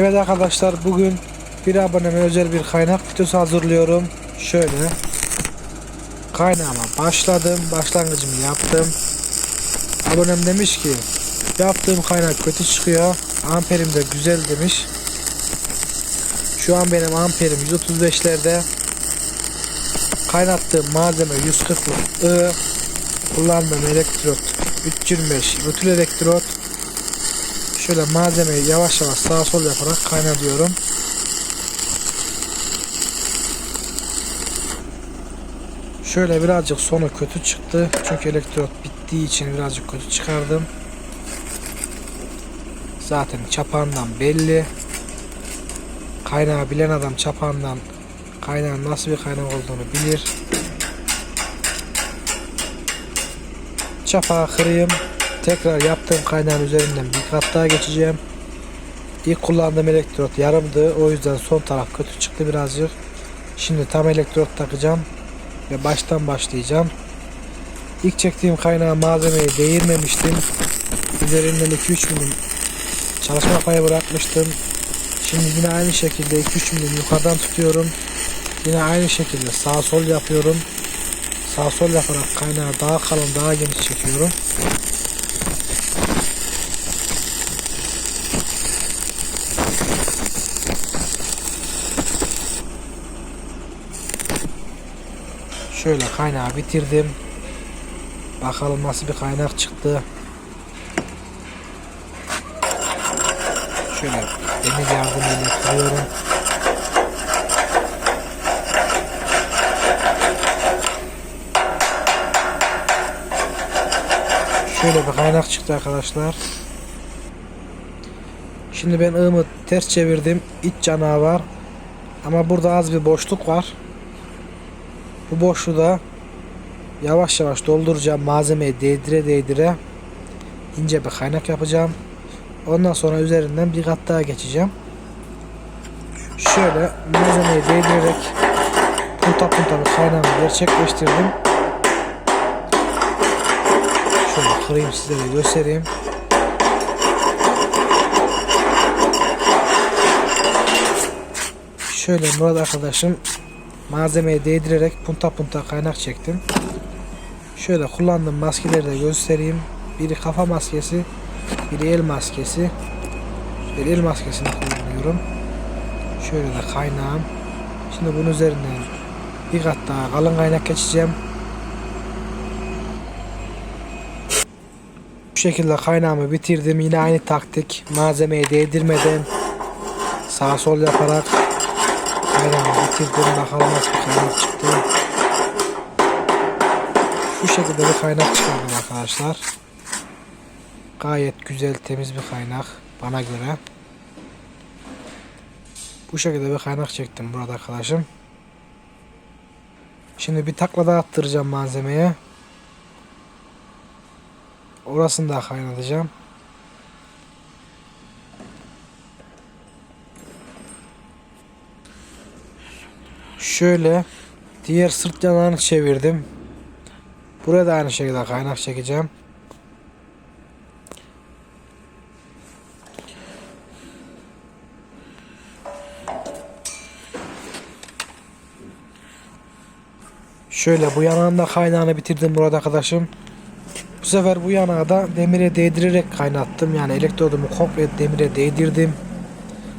Evet arkadaşlar bugün bir aboneme özel bir kaynak videosu hazırlıyorum. Şöyle kaynağıma başladım. Başlangıcımı yaptım. Abonem demiş ki yaptığım kaynak kötü çıkıyor. Amperim de güzel demiş. Şu an benim amperim 135'lerde. Kaynattığım malzeme 140'lık I. Kullandığım elektrot 325 rutil elektrot. Şöyle malzemeyi yavaş yavaş sağa sol yaparak kaynatıyorum. Şöyle birazcık sonu kötü çıktı. Çünkü elektrot bittiği için birazcık kötü çıkardım. Zaten çapağından belli. Kaynağı bilen adam çapağından kaynağın nasıl bir kaynak olduğunu bilir. Çapağı kırayım. Tekrar yaptığım kaynağın üzerinden bir kat daha geçeceğim. İlk kullandığım elektrot yarımdı. O yüzden son taraf kötü çıktı birazcık. Şimdi tam elektrot takacağım. Ve baştan başlayacağım. İlk çektiğim kaynağı malzemeyi değirmemiştim. Üzerinden 2-3 milim çalışma payı bırakmıştım. Şimdi yine aynı şekilde 2-3 milim yukarıdan tutuyorum. Yine aynı şekilde sağ sol yapıyorum. Sağ sol yaparak kaynağı daha kalın daha geniş çekiyorum. Şöyle kaynağı bitirdim. Bakalım nasıl bir kaynak çıktı. Şöyle demir yardımıyla kırıyorum. Şöyle bir kaynak çıktı arkadaşlar. Şimdi ben ığımı ters çevirdim. İç canağı var. Ama burada az bir boşluk var. Bu boşluğu da yavaş yavaş dolduracağım. Malzemeyi değdire değdire ince bir kaynak yapacağım. Ondan sonra üzerinden bir kat daha geçeceğim. Şöyle malzemeyi değdirerek punta punta bir kaynağımı gerçekleştirdim. Şöyle kırayım size de göstereyim. Şöyle Murat arkadaşım malzemeyi değdirerek punta punta kaynak çektim. Şöyle kullandığım maskeleri de göstereyim. Biri kafa maskesi, biri el maskesi. Bir el maskesini kullanıyorum. Şöyle de kaynağım. Şimdi bunun üzerinden bir kat daha kalın kaynak geçeceğim. Bu şekilde kaynağımı bitirdim. Yine aynı taktik. Malzemeyi değdirmeden sağ sol yaparak kaynağımı bitirdim. Bakalım nasıl bir kaynak çıktı. Şu şekilde bir kaynak çıkardım arkadaşlar. Gayet güzel temiz bir kaynak bana göre. Bu şekilde bir kaynak çektim burada arkadaşım. Şimdi bir takla daha attıracağım malzemeye. Orasını da kaynatacağım. Şöyle diğer sırt yanağını çevirdim. Buraya da aynı şekilde kaynak çekeceğim. Şöyle bu yanağında kaynağını bitirdim burada arkadaşım. Bu sefer bu yanağı da demire değdirerek kaynattım. Yani elektrodumu komple demire değdirdim.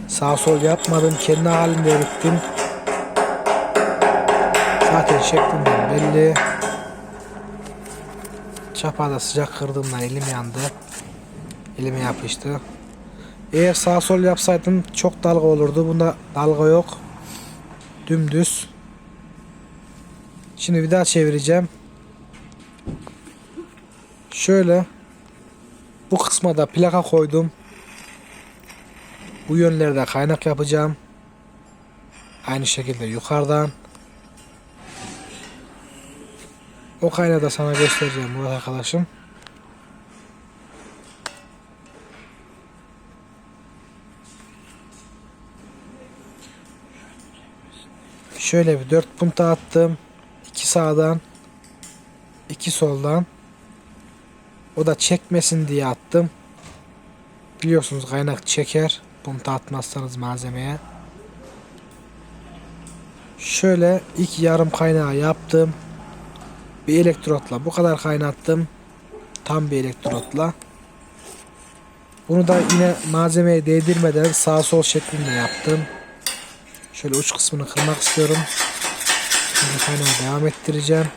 Sağ sol yapmadım. Kendi halinde erittim. Zaten şeklinden belli. Çapada sıcak kırdığımdan elim yandı. Elime yapıştı. Eğer sağ sol yapsaydım çok dalga olurdu. Bunda dalga yok. Dümdüz. Şimdi bir daha çevireceğim. Şöyle bu kısma da plaka koydum. Bu yönlerde kaynak yapacağım. Aynı şekilde yukarıdan. O kaynağı da sana göstereceğim Murat arkadaşım. Şöyle bir dört punta attım. iki sağdan. iki soldan. O da çekmesin diye attım. Biliyorsunuz kaynak çeker. Punta atmazsanız malzemeye. Şöyle iki yarım kaynağı yaptım. Bir elektrotla bu kadar kaynattım. Tam bir elektrotla. Bunu da yine malzemeye değdirmeden sağ sol şeklinde yaptım. Şöyle uç kısmını kırmak istiyorum. Şimdi kaynağı devam ettireceğim.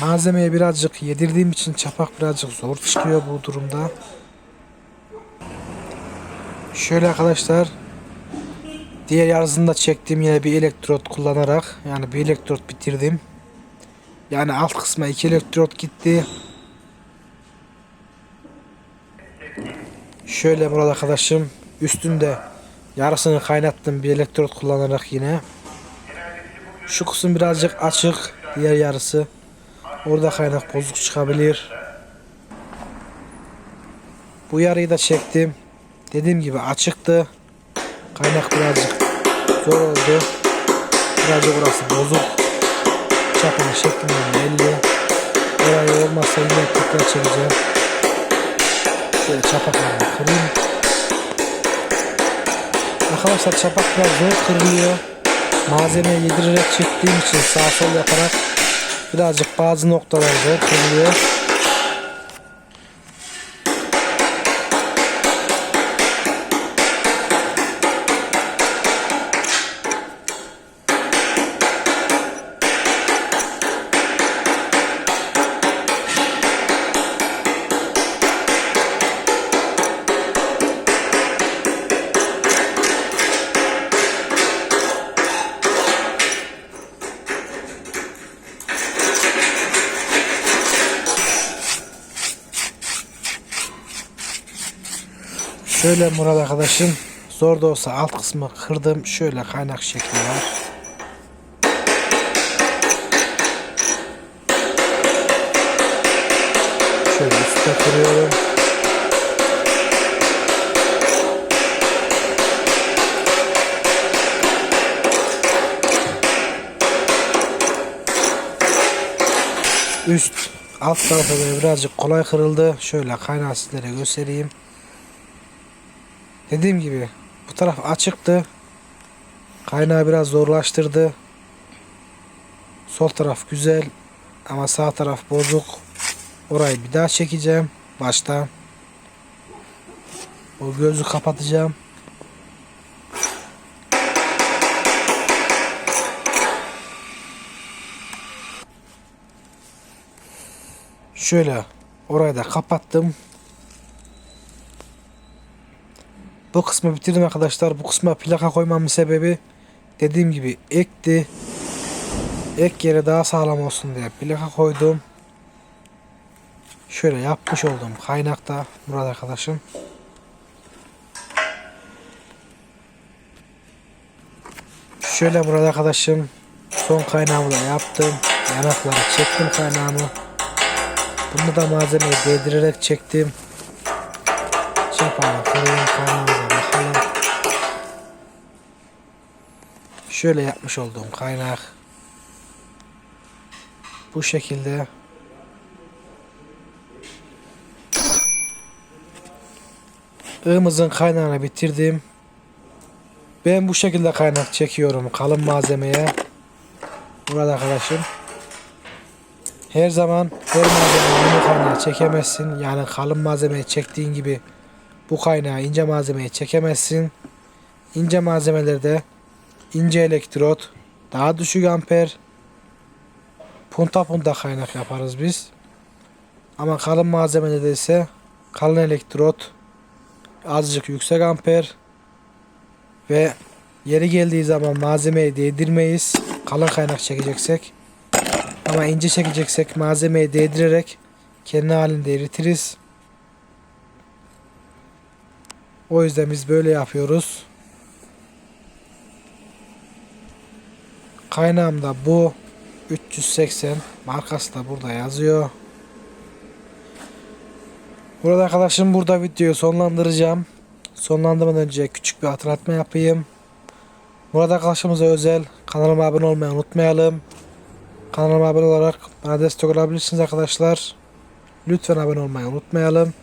Malzemeye birazcık yedirdiğim için çapak birazcık zor çıkıyor bu durumda. Şöyle arkadaşlar diğer yarısını da çektim yine bir elektrot kullanarak yani bir elektrot bitirdim. Yani alt kısma iki elektrot gitti. Şöyle burada arkadaşım üstünde yarısını kaynattım bir elektrot kullanarak yine. Şu kısım birazcık açık diğer yarısı. Orada kaynak bozuk çıkabilir. Bu yarıyı da çektim. Dediğim gibi açıktı. Kaynak birazcık zor oldu. Birazcık orası bozuk. Çapının şeklinden belli. Orayı olmazsa yine tekrar çekeceğim. Şöyle çapaklarını kırayım. Arkadaşlar çapak biraz zor kırılıyor. Malzemeyi yedirerek çektiğim için sağ sol yaparak birazcık bazı noktalar zor kırılıyor. Şöyle Murat arkadaşım zor da olsa alt kısmı kırdım. Şöyle kaynak şekli var. Şöyle üstte kırıyorum. Üst alt tarafı birazcık kolay kırıldı. Şöyle kaynağı sizlere göstereyim. Dediğim gibi bu taraf açıktı. Kaynağı biraz zorlaştırdı. Sol taraf güzel ama sağ taraf bozuk. Orayı bir daha çekeceğim baştan. O gözü kapatacağım. Şöyle orayı da kapattım. Bu kısmı bitirdim arkadaşlar. Bu kısma plaka koymamın sebebi dediğim gibi ekti. Ek yere daha sağlam olsun diye plaka koydum. Şöyle yapmış oldum kaynakta Murat arkadaşım. Şöyle Murat arkadaşım son kaynağımı da yaptım. Yanakları çektim kaynağımı. Bunu da malzemeyi değdirerek çektim. Çapağını kırayım kaynağımıza Şöyle yapmış olduğum kaynak. Bu şekilde. Iğımızın kaynağını bitirdim. Ben bu şekilde kaynak çekiyorum kalın malzemeye. Burada arkadaşım. Her zaman her malzemeyi aynı kaynağı çekemezsin. Yani kalın malzemeyi çektiğin gibi bu kaynağı ince malzemeyi çekemezsin. İnce malzemelerde ince elektrot, daha düşük amper, punta punta kaynak yaparız biz. Ama kalın malzemelerde ise kalın elektrot, azıcık yüksek amper ve yeri geldiği zaman malzemeyi değdirmeyiz. Kalın kaynak çekeceksek. Ama ince çekeceksek malzemeyi değdirerek kendi halinde eritiriz. O yüzden biz böyle yapıyoruz. Kaynağım da bu 380 markası da burada yazıyor. Burada arkadaşım burada videoyu sonlandıracağım. Sonlandırmadan önce küçük bir hatırlatma yapayım. Burada arkadaşımıza özel kanalıma abone olmayı unutmayalım. Kanalıma abone olarak bana destek olabilirsiniz arkadaşlar. Lütfen abone olmayı unutmayalım.